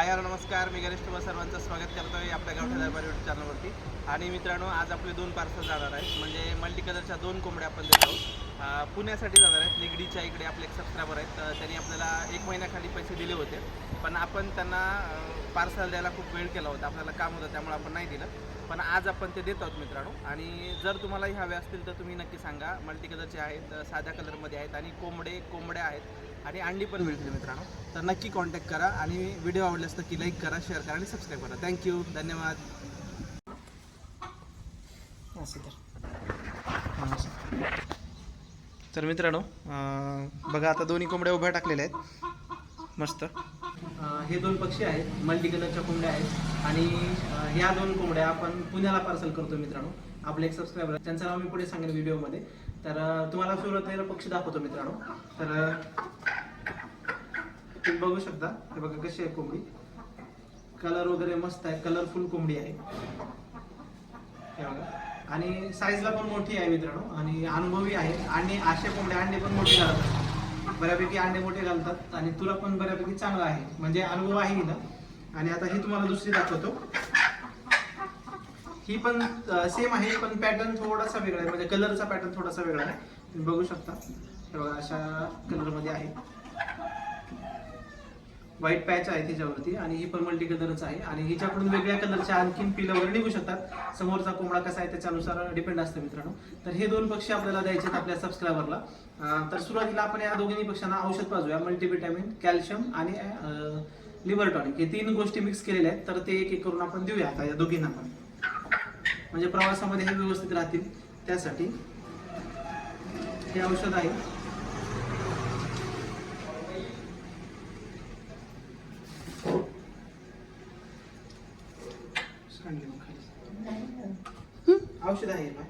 Hi hello नमस्कार. मी गणेश तुम्हा सर्वांचं स्वागत करतो आहे आपल्या गावठा दरबार यूट्यूब चॅनलवरती आणि मित्रांनो आज आपले दोन पार्सल जाणार आहेत. म्हणजे मल्टी कलरच्या दोन कोंबड्या आपण देत आहोत. पुण्यासाठी जाणार आहेत. निगडीच्या इकडे आपले एक सबस्क्रायबर आहेत. तर त्यांनी आपल्याला एक महिन्याखाली पैसे दिले होते. पण आपण त्यांना पार्सल द्यायला खूप वेळ केला होता. आपल्याला काम होतं त्यामुळे आपण नाही दिलं. पण आज आपण ते देत आहोत मित्रांनो. आणि जर तुम्हालाही हवे असतील तर तुम्ही नक्की सांगा. मल्टी कलरचे आहेत साध्या कलरमध्ये आहेत. आणि कोंबडे कोंबड्या आहेत. आणि अंडी पण मिळतील मित्रांनो. तर नक्की कॉन्टॅक्ट करा आणि व्हिडिओ आवडल्यास नक्की लाईक करा शेअर करा आणि सबस्क्राईब करा. थँक्यू धन्यवाद. तर तर मित्रांनो बघा आता दोन्ही कोंबड्या उभ्या टाकलेल्या आहेत. मस्त. हे दोन पक्षी आहेत. मल्टी कलरच्या कोंबड्या आहेत. आणि ह्या दोन कोंबड्या आपण पुण्याला पार्सल करतो मित्रांनो. आपले एक सबस्क्रायबर त्यांचं नाव मी पुढे सांगेन व्हिडिओमध्ये तर तुम्हाला सुरुवातीला पक्षी दाखवतो मित्रांनो. तर तुम्ही बघू शकता हे बघा कशी आहे कोंबडी. कलर वगैरे मस्त आहे कलरफुल कोंबडी आहे. हे बघा. आणि साईजला पण मोठी आहे मित्रांनो. आणि अनुभवी आहे. आणि असे कोंबडे अंडे पण मोठे घालतात. बऱ्यापैकी अंडे मोठे घालतात. आणि तुला पण बऱ्यापैकी चांगला आहे. म्हणजे अनुभव आहे हिला. आणि आता ही तुम्हाला दुसरी दाखवतो. ही पण सेम आहे पण पॅटर्न थोडासा वेगळा आहे. म्हणजे कलरचा पॅटर्न थोडासा वेगळा आहे. तुम्ही बघू शकता. हे बघा अशा कलरमध्ये आहे. व्हाईट पॅच आहे त्याच्यावरती आणि ही पण मल्टी कलरच आहे. आणि हिच्याकडून वेगळ्या कलरच्या आणखीन पिलावर निघू शकतात. समोरचा कोंबडा कसा आहे त्याच्यानुसार डिपेंड असतं मित्रांनो. तर हे दोन पक्षी आपल्याला द्यायचे आहेत आपल्या सबस्क्रायबरला तर सुरुवातीला आपण या दोघींनी पक्षांना औषध पाजूया. मल्टीव्हिटॅमिन कॅल्शियम आणि लिव्हर टॉनिक हे तीन गोष्टी मिक्स केलेल्या आहेत. तर ते एक एक करून आपण देऊया आता या दोघींना पण. म्हणजे प्रवासामध्ये हे व्यवस्थित राहतील. त्यासाठी हे औषध आहे. औषध आहे ना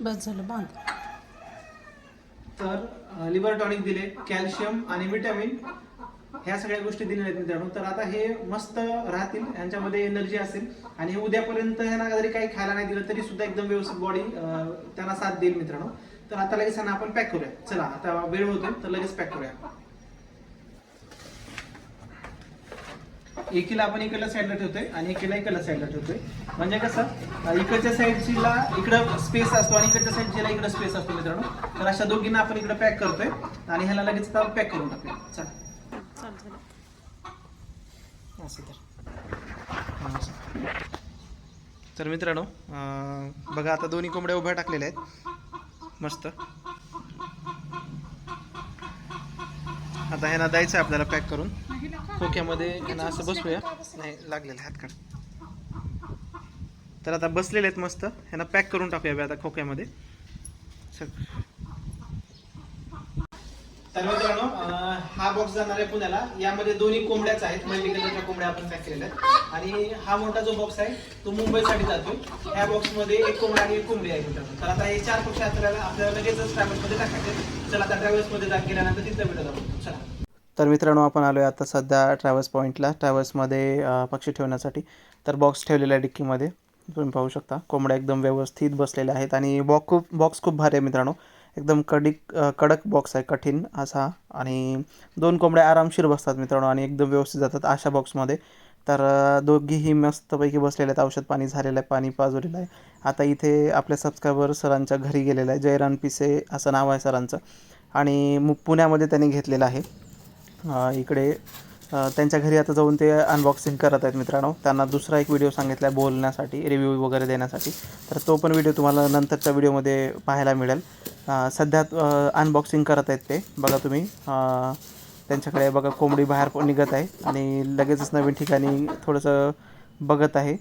बस झालं बांध. तर लिव्हर टॉनिक दिले कॅल्शियम आणि विटॅमिन ह्या सगळ्या गोष्टी दिलेल्या आहेत मित्रांनो. तर आता हे मस्त राहतील यांच्यामध्ये एनर्जी असेल. आणि हे उद्यापर्यंत ह्यांना जरी काही खायला नाही दिलं तरी सुद्धा एकदम व्यवस्थित बॉडी त्यांना साथ देईल मित्रांनो. तर आता लगेच ह्यांना आपण पॅक करूया. चला आता वेळ होतोय तर लगेच पॅक करूया. एकीला आपण इकडल्या साईडला ठेवतोय आणि एकीला इकडल्या साईडला ठेवतोय. म्हणजे कसं? इकडच्या साईडचीला इकडं स्पेस असतो आणि इकडच्या साईडचीला इकडं स्पेस असतो मित्रांनो. तर अशा दोघींना आपण इकडे पॅक करतोय आणि ह्याला लगेच पॅक करून टाकूया. चला. चालतं असं तर. तर मित्रांनो बघा आता दोन्ही कोंबड्या उभ्या टाकलेल्या आहेत. मस्त. आता ह्यांना द्यायचं आहे आपल्याला पॅक करून. खोक्यामध्ये ह्यांना असं बसूया. नाही लागलेलं हात काढ तर आता बसलेले आहेत मस्त. ह्यांना पॅक करून टाकूया आता खोक्यामध्ये. तर मित्रांनो हा बॉक्स जाणार आहे पुण्याला. यामध्ये दोन्ही कोंबड्याच आहेत. मल्टी कलरच्या कोंबड्या आपण पॅक केलेल्या आहेत. आणि हा मोठा जो बॉक्स आहे तो मुंबईसाठी जातो ह्या बॉक्समध्ये एक कोंबडा आणि एक कोंबडी आहे मित्रांनो. तर आता हे चार पक्ष आपल्याला आपल्याला लगेचच ट्रॅव्हल्समध्ये टाकायचे चला आता ट्रॅव्हल्समध्ये जा गेल्यानंतर तिथं भेटत आपण चला. तर मित्रांनो आपण आलो आहे आता सध्या ट्रॅव्हल्स पॉईंटला ट्रॅव्हल्समध्ये पक्षी ठेवण्यासाठी तर बॉक्स ठेवलेला आहे डिक्कीमध्ये. तुम्ही पाहू शकता. कोंबड्या एकदम व्यवस्थित बसलेल्या आहेत आणि बॉक्स खूप बॉक्स खूप भारी आहे मित्रांनो. एकदम कडिक कडक बॉक्स आहे कठीण असा. आणि दोन कोंबड्या आरामशीर बसतात मित्रांनो आणि एकदम व्यवस्थित जातात अशा बॉक्समध्ये तर दोघीही मस्तपैकी बसलेले आहेत. औषध पाणी झालेलं आहे पाणी पाजवलेलं आहे. आता इथे आपल्या सबस्क्रायबर सरांच्या घरी गेलेलं आहे. जयराम पिसे असं नाव आहे सरांचं. आणि मु पुण्यामध्ये त्यांनी घेतलेलं आहे. इकडे त्यांच्या घरी आता जाऊन ते अनबॉक्सिंग करत आहेत मित्रांनो. त्यांना दुसरा एक व्हिडिओ सांगितला आहे बोलण्यासाठी रिव्ह्यू वगैरे देण्यासाठी. तर तो पण व्हिडिओ तुम्हाला नंतरच्या व्हिडिओमध्ये पाहायला मिळेल. सध्या अनबॉक्सिंग करत आहेत ते. बघा तुम्ही त्यांच्याकडे बघा कोंबडी बाहेर पण निघत आहे. आणि लगेचच नवीन ठिकाणी थोडंसं बघत आहे.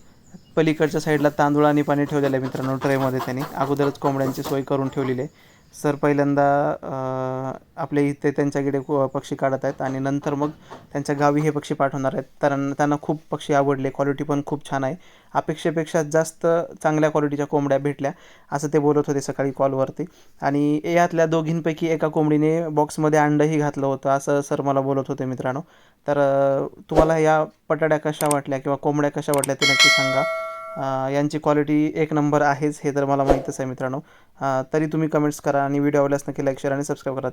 पलीकडच्या साईडला तांदूळ आणि पाणी ठेवलेलं आहे मित्रांनो ट्रेमध्ये त्यांनी. अगोदरच कोंबड्यांची सोय करून ठेवलेली आहे. सर पहिल्यांदा आपल्या इथे त्यांच्याकडे पक्षी काढत आहेत आणि नंतर मग त्यांच्या गावी हे पक्षी पाठवणार आहेत. कारण त्यांना खूप पक्षी आवडले क्वालिटी पण खूप छान आहे. अपेक्षेपेक्षा जास्त चांगल्या क्वालिटीच्या कोंबड्या भेटल्या असं ते बोलत होते सकाळी कॉलवरती आणि यातल्या दोघींपैकी एका कोंबडीने बॉक्समध्ये अंडंही घातलं होतं असं सर मला बोलत होते मित्रांनो. तर तुम्हाला या पटाड्या कशा वाटल्या किंवा कोंबड्या कशा वाटल्या ते नक्की सांगा. यांची क्वालिटी एक नंबर आहेच हे तर मला माहीतच आहे मित्रांनो. तरी तुम्ही कमेंट्स करा आणि व्हिडिओ आवडल्यास नक्की लाईक शेअर आणि सबस्क्राईब करा.